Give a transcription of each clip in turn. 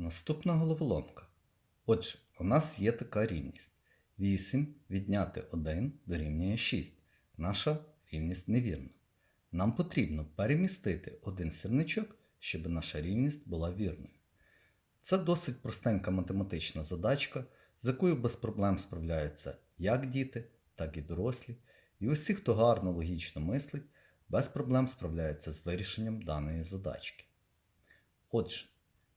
Наступна головоломка. Отже, у нас є така рівність. 8 відняти 1 дорівнює 6. Наша рівність невірна. Нам потрібно перемістити один сірничок, щоб наша рівність була вірною. Це досить простенька математична задачка, з якою без проблем справляються як діти, так і дорослі. І усі, хто гарно логічно мислить, без проблем справляються з вирішенням даної задачки. Отже,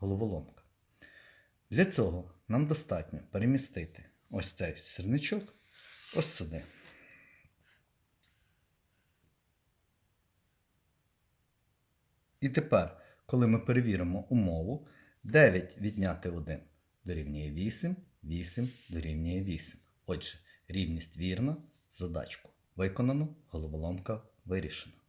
головоломка? Для цього нам достатньо перемістити ось цей сірничок ось сюди. І тепер, коли ми перевіримо умову, 9 відняти 1 дорівнює 8, 8 дорівнює 8. Отже, рівність вірна, задачку виконано, головоломка вирішена.